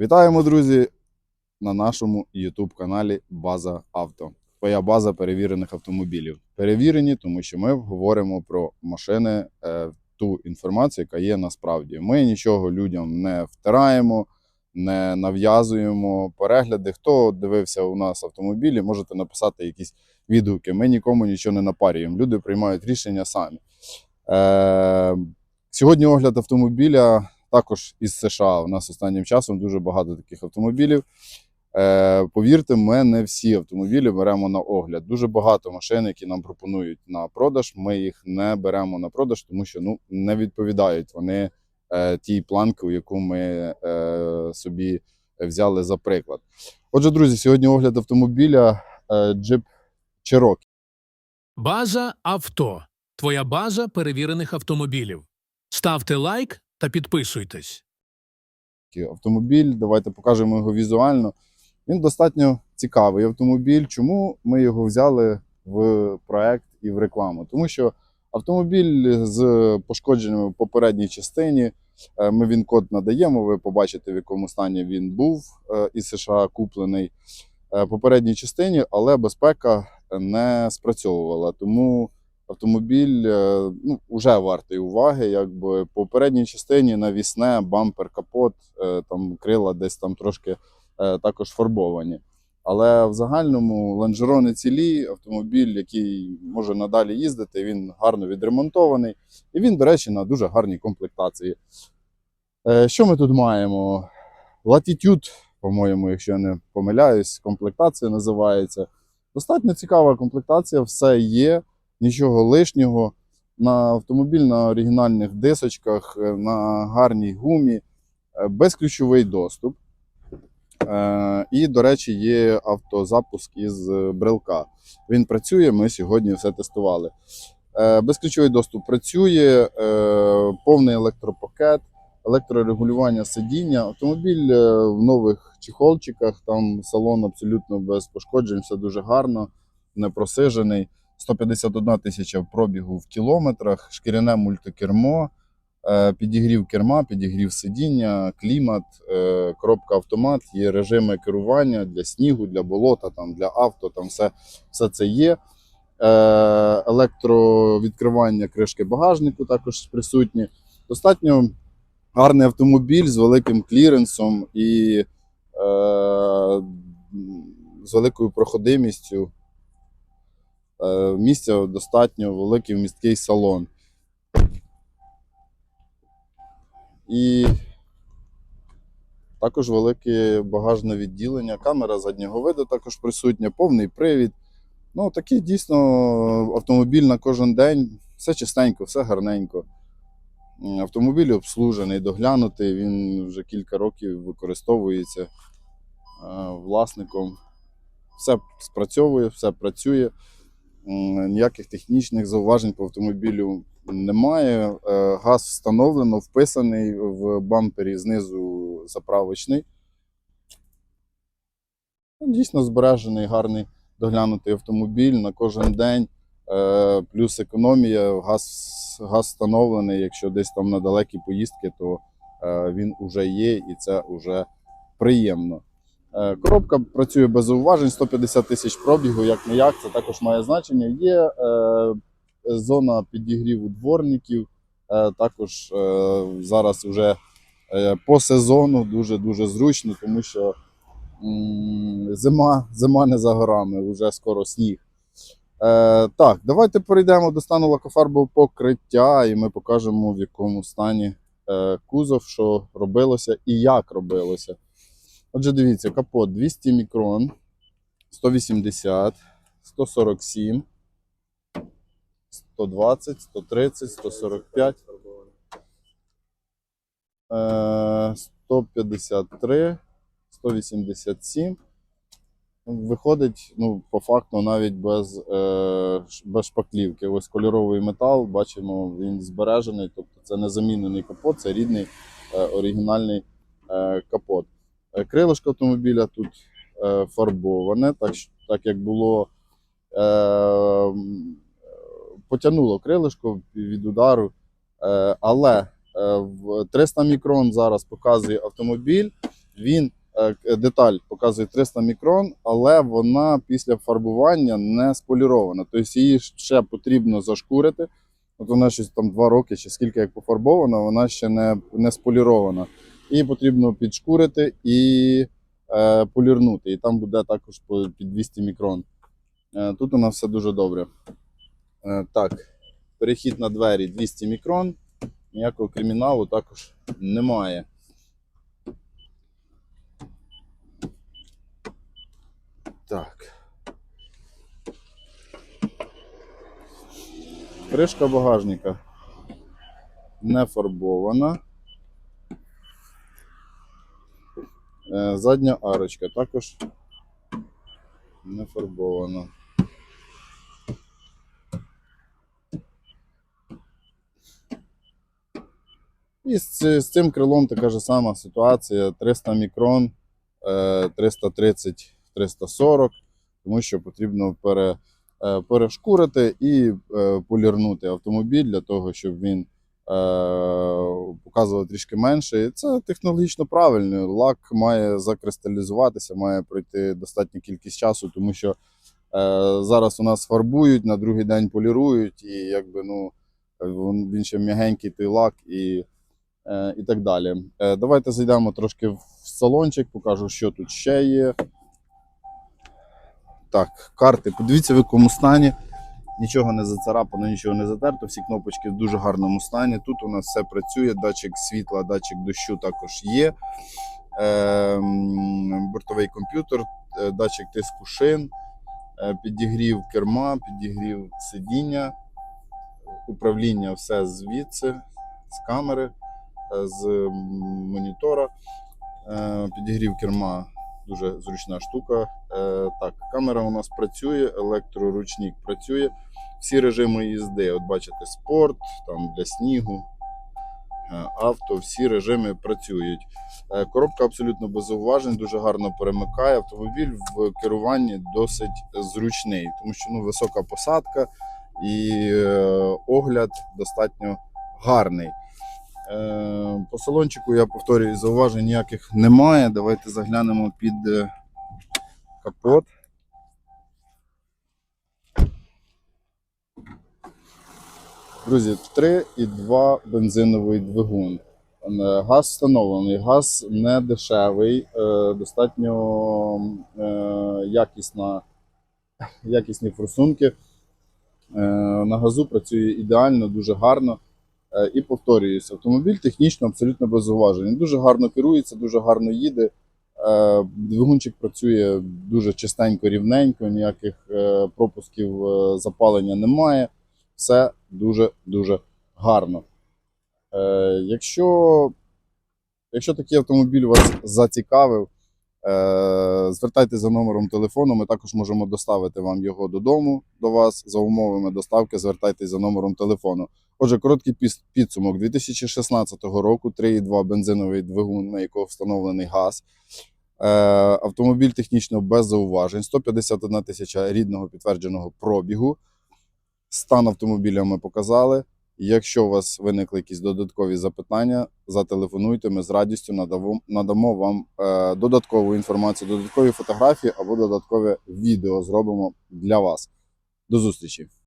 Вітаємо, друзі, на нашому YouTube каналі База Авто. Твоя база перевірених автомобілів. Перевірені, тому що ми говоримо про машини, е, ту інформацію, яка є насправді. Ми нічого людям не втираємо, не нав'язуємо перегляди. Хто дивився у нас автомобілі, можете написати якісь відгуки. Ми нікому нічого не напарюємо. Люди приймають рішення самі. Е, сьогодні огляд автомобіля також із США. У нас останнім часом дуже багато таких автомобілів. Е, повірте, ми не всі автомобілі беремо на огляд. Дуже багато машин, які нам пропонують на продаж. Ми їх не беремо на продаж, тому що ну не відповідають вони е, тій планки, яку ми е, собі взяли за приклад. Отже, друзі, сьогодні огляд автомобіля е, Jeep Cherokee. База авто. Твоя база перевірених автомобілів. Ставте лайк та підписуйтесь. автомобіль. Давайте покажемо його візуально. Він достатньо цікавий автомобіль. Чому ми його взяли в проект і в рекламу? Тому що автомобіль з пошкодженнями в попередній частині. е, Ми він код надаємо. Ви побачите, в якому стані він був е, із США куплений е, в попередній частині, але безпека не спрацьовувала. Тому автомобіль е, ну, вже вартий уваги. Якби по попередній частині навісне, бампер, капот, е, там крила десь там трошки е, також фарбовані. Але в загальному лонжерони цілі, автомобіль, який може надалі їздити, він гарно відремонтований. І він, до речі, на дуже гарній комплектації. Що ми тут маємо? Latitude, по-моєму, якщо я не помиляюсь, комплектація називається. Достатньо цікава комплектація, все є нічого лишнього. На автомобіль на оригінальних дисочках, е, на гарній гумі, е, безключовий доступ. Е, І, до речі, є автозапуск із брелка. Він працює, ми сьогодні все тестували. Безключовий доступ працює, повний електропакет, електрорегулювання сидіння. Автомобіль в нових чехолчиках, там салон абсолютно без пошкоджень, все дуже гарно, не просижений. 151 тисяча пробігу в кілометрах, шкіряне мультикермо, е, підігрів керма, підігрів сидіння, клімат, е, коробка автомат, є режими керування для снігу, для болота, там, для авто, там все, все це є. Е, Електровідкривання кришки багажнику також присутні. Достатньо гарний автомобіль з великим кліренсом і е, з великою проходимістю. Е, Місця достатньо великий місткий салон. І також велике багажне відділення. Камера заднього виду також присутня, повний привід. Ну, такий дійсно автомобіль на кожен день. Все чистенько, все гарненько. Автомобіль обслужений, доглянутий. Він вже кілька років використовується е, власником. Все спрацьовує, все працює. Ніяких технічних зауважень по автомобілю немає. Е, Газ встановлено, вписаний в бампері знизу заправочний. Ну, Дійсно збережений, гарний доглянутий автомобіль на кожен день. Е, Плюс економія, газ, газ встановлений. Якщо десь там на далекі поїздки, то е, він вже є і це вже приємно. Е, Коробка працює без зауважень, 150 тисяч пробігу, як не як, це також має значення. Є е, зона підігріву дворників. Е, також зараз вже по сезону дуже-дуже зручно, тому що зима, зима не за горами, вже скоро сніг. Е, так, давайте перейдемо до стану лакофарбового покриття, і ми покажемо, в якому стані е, кузов, що робилося і як робилося. Отже, дивіться, капот 200 мікрон, 180, 147, 120, 130, 145, е, 153, 187. Виходить, ну, по факту, навіть без, е, без шпаклівки. Ось кольоровий метал, бачимо, він збережений, тобто це не замінений капот, це рідний е, оригінальний е, капот. Е, Крилишко автомобіля тут е, фарбоване, так, так як було е, потягнуло крилишко від удару. Але в 300 мікрон зараз показує автомобіль. Він деталь показує 300 мікрон, але вона після фарбування не сполірована. Тобто її ще потрібно зашкурити. От вона щось там 2 роки чи скільки як пофарбована, вона ще не, не сполірована. Її потрібно підшкурити і е, полірнути. І там буде також під 200 мікрон. Е, тут у нас все дуже добре. Е, так, перехід на двері 200 мікрон. Ніякого криміналу також немає. Так. Кришка багажника не фарбована. Задня арочка також не фарбована. І з, з цим крилом така ж сама ситуація: 300 мікрон, е, 330, 340, тому що потрібно пере, е, перешкурити і е, полірнути автомобіль для того, щоб він е, показував трішки менше. І це технологічно правильно. Лак має закристалізуватися, має пройти достатню кількість часу, тому що е, зараз у нас фарбують, на другий день полірують, і якби ну він ще м'ягенький той лак і, е, і так далі. Е, давайте зайдемо трошки в салончик, покажу, що тут ще є. Так, карти. Подивіться, в якому стані. Нічого не зацарапано, нічого не затерто, всі кнопочки в дуже гарному стані. Тут у нас все працює, датчик світла, датчик дощу також є. Ем, бортовий комп'ютер, е, датчик тиску шин, е, підігрів керма, підігрів сидіння, управління все звідси, з камери, е, з монітора. Підігрів керма дуже зручна штука. Е, Так, камера у нас працює, електроручник працює. Всі режими їзди, от бачите, спорт, там для снігу, е, авто, всі режими працюють. Е, Коробка абсолютно без зауважень, дуже гарно перемикає. Автомобіль в керуванні досить зручний, тому що ну, висока посадка і е, огляд достатньо гарний. Е, По салончику, я повторюю, зауважень ніяких немає. Давайте заглянемо під е, капот. Друзі, 3,2 бензиновий двигун. Е, Газ встановлений, газ не дешевий, достатньо якісна, якісні форсунки. На газу працює ідеально, дуже гарно. Е, І повторююся, автомобіль технічно абсолютно без зауважень. Він дуже гарно керується, дуже гарно їде. Е, Двигунчик працює дуже чистенько, рівненько, ніяких е, пропусків запалення немає. Все дуже-дуже гарно. Якщо, якщо такий автомобіль вас зацікавив, звертайтеся за номером телефону. Ми також можемо доставити вам його додому до вас за умовами доставки. Звертайтеся за номером телефону. Отже, короткий підсумок 2016 року, 3,2 бензиновий двигун, на якого встановлений газ. Е, автомобіль технічно без зауважень, 151 тисяча рідного підтвердженого пробігу. Стан автомобіля ми показали. Якщо у вас виникли якісь додаткові запитання, зателефонуйте, ми з радістю надамо, надамо вам е, додаткову інформацію, додаткові фотографії або додаткове відео зробимо для вас. До зустрічі!